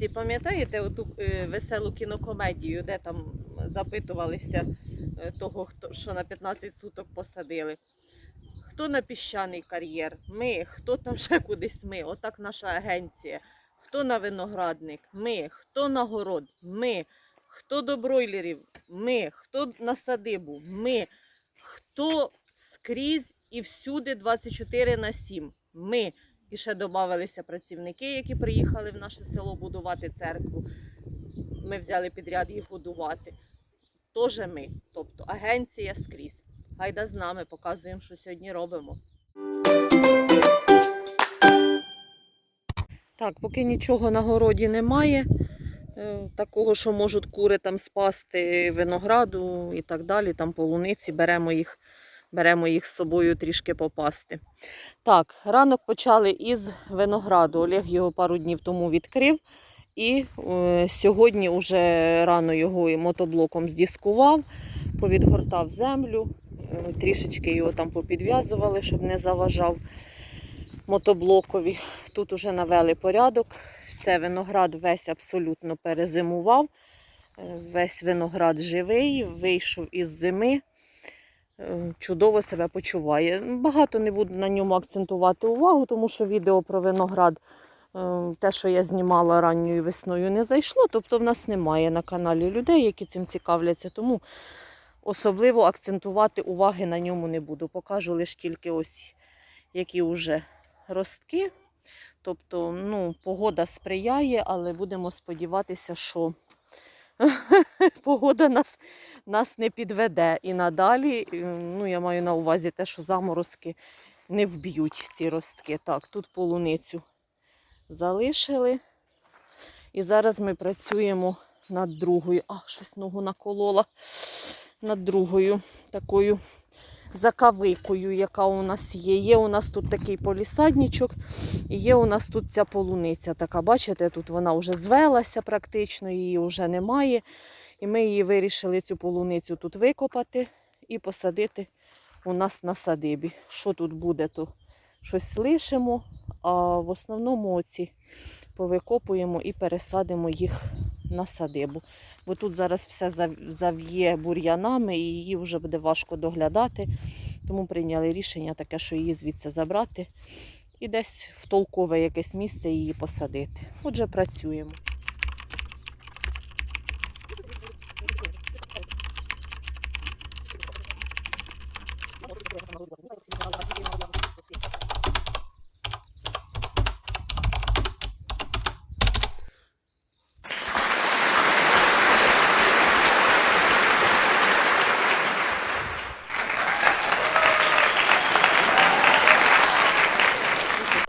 Друзі, пам'ятаєте оту е, веселу кінокомедію, де там запитувалися е, того, хто що на 15 суток посадили? Хто на піщаний кар'єр? Ми. Хто там ще кудись ми? Отак наша агенція. Хто на виноградник? Ми. Хто на город? Ми. Хто до бройлерів? Ми. Хто на садибу? Ми. Хто скрізь і всюди 24 на 7? Ми. І ще додавалися працівники, які приїхали в наше село будувати церкву. Ми взяли підряд їх годувати. Тоже ми, тобто агенція скрізь. Гайда з нами, показуємо, що сьогодні робимо. Так, поки нічого на городі немає, е, такого, що можуть кури там спасти винограду і так далі, там полуниці, беремо їх, беремо їх з собою трішки попасти. Так, ранок почали із винограду. Олег його пару днів тому відкрив. І е, сьогодні вже рано його і мотоблоком здіскував, повідгортав землю, е, трішечки його там попідв'язували, щоб не заважав мотоблокові. Тут уже навели порядок. Все, виноград весь абсолютно перезимував. Е, Весь виноград живий, вийшов із зими. Чудово себе почуває. Багато не буду на ньому акцентувати увагу, тому що відео про виноград, е, те, що я знімала ранньою весною, не зайшло. Тобто в нас немає на каналі людей, які цим цікавляться. Тому особливо акцентувати уваги на ньому не буду. Покажу лише тільки ось які вже ростки. Тобто, ну, погода сприяє, але будемо сподіватися, що погода нас, нас не підведе. І надалі, е, ну, я маю на увазі те, що заморозки не вб'ють ці ростки. Так, тут полуницю залишили. І зараз ми працюємо над другою. А, щось ногу наколола. Над другою такою закавикою, яка у нас є. Є у нас тут такий полісадничок, і є у нас тут ця полуниця. Така, бачите, тут вона вже звелася практично, її вже немає. І ми її вирішили цю полуницю тут викопати і посадити у нас на садибі. Що тут буде, то щось лишимо, а в основному оці повикопуємо і пересадимо їх на садибу. Бо тут зараз все зав'є бур'янами і її вже буде важко доглядати. Тому прийняли рішення таке, що її звідси забрати і десь в толкове якесь місце її посадити. Отже, працюємо.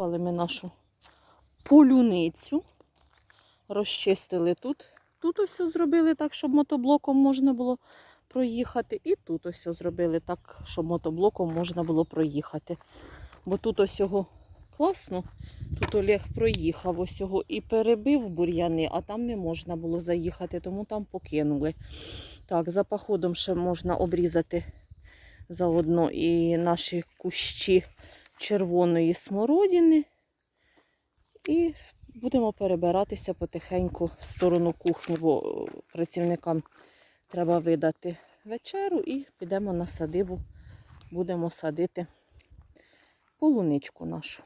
Викопали ми нашу полюницю, розчистили тут. Тут ось зробили так, щоб мотоблоком можна було проїхати. І тут ось зробили так, щоб мотоблоком можна було проїхати. Бо тут ось його класно. Тут Олег проїхав ось його і перебив бур'яни, а там не можна було заїхати, тому там покинули. Так, за походом ще можна обрізати заодно і наші кущі червоної смородини. І будемо перебиратися потихеньку в сторону кухні, бо е, працівникам треба видати вечеру і підемо на садибу, будемо садити полуничку нашу.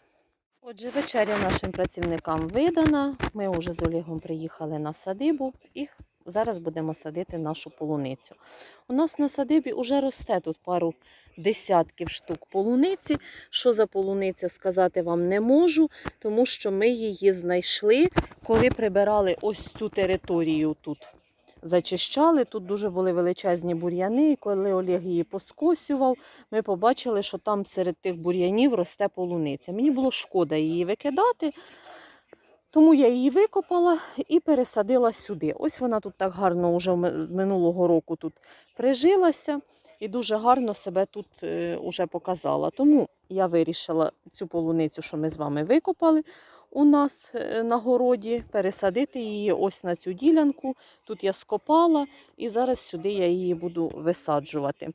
Отже, вечеря нашим працівникам видана. Ми вже з Олегом приїхали на садибу і зараз будемо садити нашу полуницю. У нас на садибі вже росте тут пару десятків штук полуниці. Що за полуниця сказати вам не можу, тому що ми її знайшли, коли прибирали ось цю територію тут. Зачищали, тут дуже були величезні бур'яни, і коли Олег її поскосював, ми побачили, що там серед тих бур'янів росте полуниця. Мені було шкода її викидати, тому я її викопала і пересадила сюди. Ось вона тут так гарно вже з минулого року тут прижилася і дуже гарно себе тут е, уже показала. Тому я вирішила цю полуницю, що ми з вами викопали, у нас е, на городі, пересадити її ось на цю ділянку. Тут я скопала і зараз сюди я її буду висаджувати.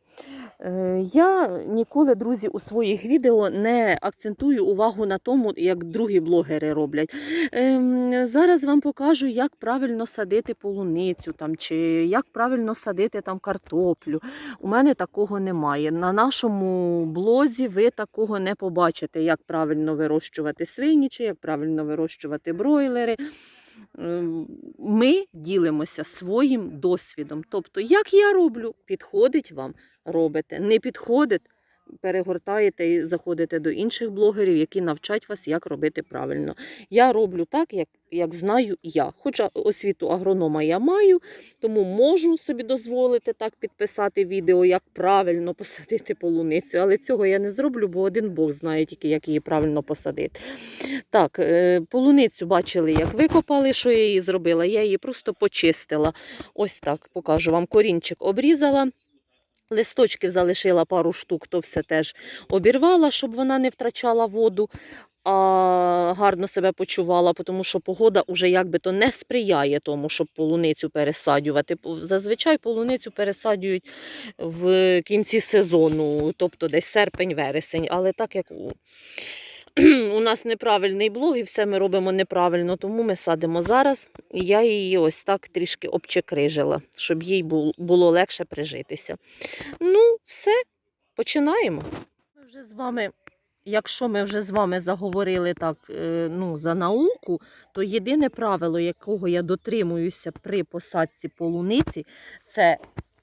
Е, Я ніколи, друзі, у своїх відео не акцентую увагу на тому, як другі блогери роблять. Ем, Зараз вам покажу, як правильно садити полуницю там, чи як правильно садити там картоплю. У мене такого немає. На нашому блозі ви такого не побачите, як правильно вирощувати свині, чи як правильно вирощувати бройлери. Ем, Ми ділимося своїм досвідом. Тобто, як я роблю, підходить вам, робите. Не підходить, перегортаєте і заходите до інших блогерів, які навчать вас, як робити правильно. Я роблю так, як, як знаю я. Хоча освіту агронома я маю, тому можу собі дозволити так підписати відео, як правильно посадити полуницю. Але цього я не зроблю, бо один Бог знає тільки, як її правильно посадити. Так, е, полуницю бачили, як викопали, що я її зробила. Я її просто почистила. Ось так покажу вам. Корінчик обрізала. Листочків залишила пару штук, то все теж обірвала, щоб вона не втрачала воду, а гарно себе почувала, тому що погода вже якби то не сприяє тому, щоб полуницю пересаджувати. Зазвичай полуницю пересаджують в кінці сезону, тобто десь серпень-вересень. Але так як у, нас неправильний блог і все ми робимо неправильно, тому ми садимо зараз. І я її ось так трішки обчекрижила, щоб їй було легше прижитися. Ну, все, починаємо. Ми вже з вами, якщо ми вже з вами заговорили так е, ну, за науку, то єдине правило, якого я дотримуюся при посадці полуниці, це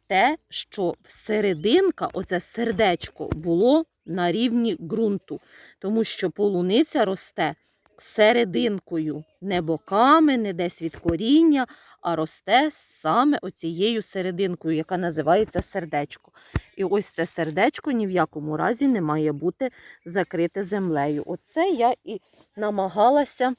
те, що серединка, оце сердечко, було на рівні ґрунту, тому що полуниця росте серединкою, не боками, не десь від коріння, а росте саме оцією серединкою, яка називається сердечко. І ось це сердечко ні в якому разі не має бути закрите землею. Оце я і намагалася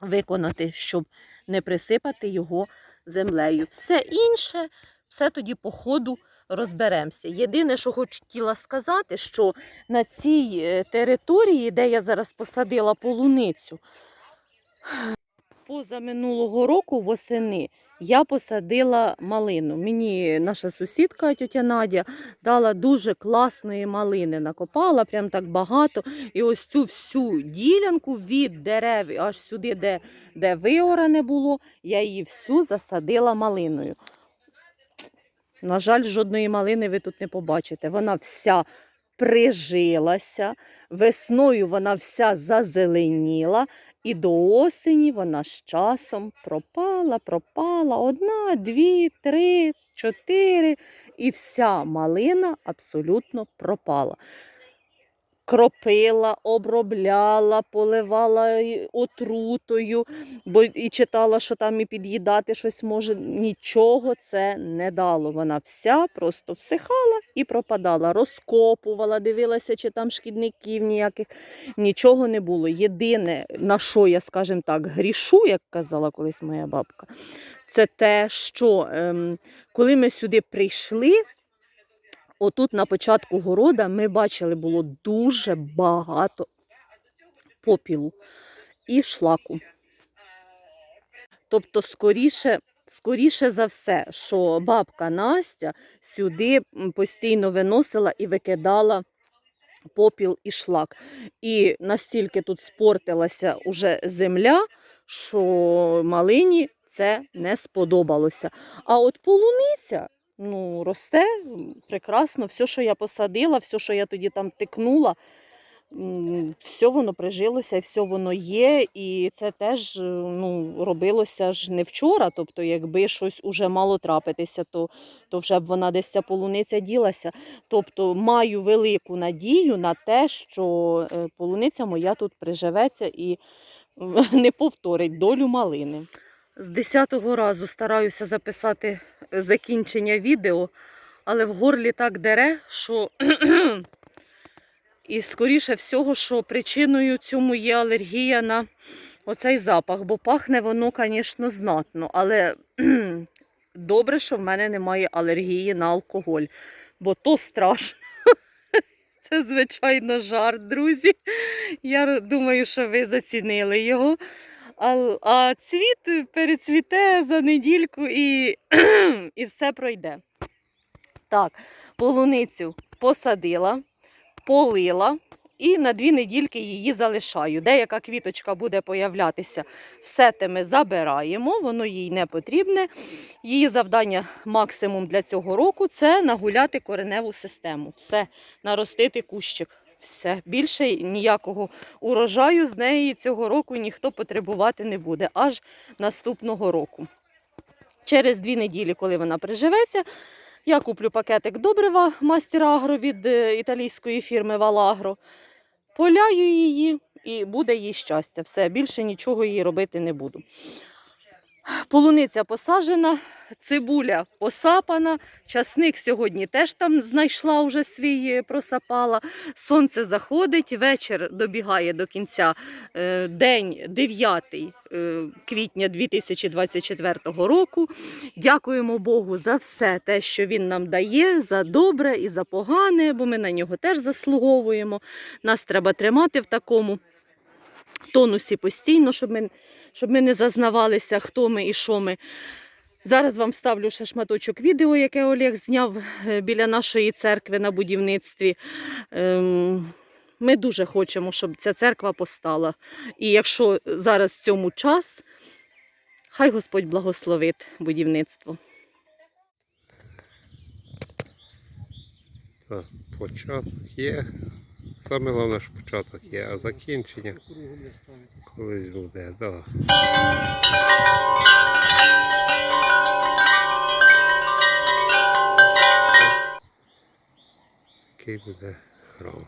виконати, щоб не присипати його землею. Все інше, все тоді по ходу розберемося. Єдине, що хотіла сказати, що на цій е, території, де я зараз посадила полуницю, поза минулого року восени я посадила малину. Мені наша сусідка тетя Надя дала дуже класної малини, накопала прям так багато. І ось цю всю ділянку від дерев аж сюди, де, де виоране було, я її всю засадила малиною. На жаль, жодної малини ви тут не побачите. Вона вся прижилася, весною вона вся зазеленіла, і до осені вона з часом пропала, пропала одна, дві, три, чотири, і вся малина абсолютно пропала. Кропила, обробляла, поливала отрутою, бо і читала, що там і під'їдати щось може. Нічого це не дало. Вона вся просто всихала і пропадала. Розкопувала, дивилася, чи там шкідників ніяких. Нічого не було. Єдине, на що я, скажімо так, грішу, як казала колись моя бабка, це те, що ем, коли ми сюди прийшли. Отут на початку города ми бачили, було дуже багато попілу і шлаку. Тобто, скоріше, скоріше за все, що бабка Настя сюди постійно виносила і викидала попіл і шлак. І настільки тут спортилася уже земля, що малині це не сподобалося. А от полуниця ну, росте прекрасно. Все, що я посадила, все, що я тоді там тикнула, все воно прижилося, все воно є. І це теж е, ну, робилося ж не вчора. Тобто, якби щось уже мало трапитися, то, то вже б вона десь ця полуниця ділася. Тобто маю велику надію на те, що е, полуниця моя тут приживеться і не повторить долю малини. З 10-го разу стараюся записати закінчення відео, але в горлі так дере, що і скоріше всього, що причиною цьому є алергія на оцей запах, бо пахне воно, звісно, знатно, але добре, що в мене немає алергії на алкоголь, бо то страшно. Це, звичайно, жарт, друзі. Я думаю, що ви зацінили його. А, а цвіт перецвіте за недільку і, і все пройде. Так, полуницю посадила, полила і на дві недільки її залишаю. Деяка квіточка буде появлятися, все те ми забираємо, воно їй не потрібне. Її завдання максимум для цього року це нагуляти кореневу систему. Все, наростити кущик. Все, більше ніякого урожаю з неї цього року ніхто потребувати не буде, аж наступного року. Через дві неділі, коли вона приживеться, я куплю пакетик добрива Мастер Агро від е, італійської фірми Валагро, поляю її і буде їй щастя. Все, більше нічого їй робити не буду. Полуниця посаджена, цибуля посапана, часник сьогодні теж там знайшла вже свій е, просапала. Сонце заходить, вечір добігає до кінця. Е, День 9 е, квітня 2024 року. Дякуємо Богу за все те, що Він нам дає, за добре і за погане, бо ми на нього теж заслуговуємо. Нас треба тримати в такому тонусі постійно, щоб ми, щоб ми не зазнавалися, хто ми і що ми. Зараз вам ставлю ще шматочок відео, яке Олег зняв е, біля нашої церкви на будівництві. Ем, Ми дуже хочемо, щоб ця церква постала. І якщо зараз цьому час, хай Господь благословить будівництво. Початок є. Саме головне, що початок є, а закінчення колись буде. Да. Який буде храм.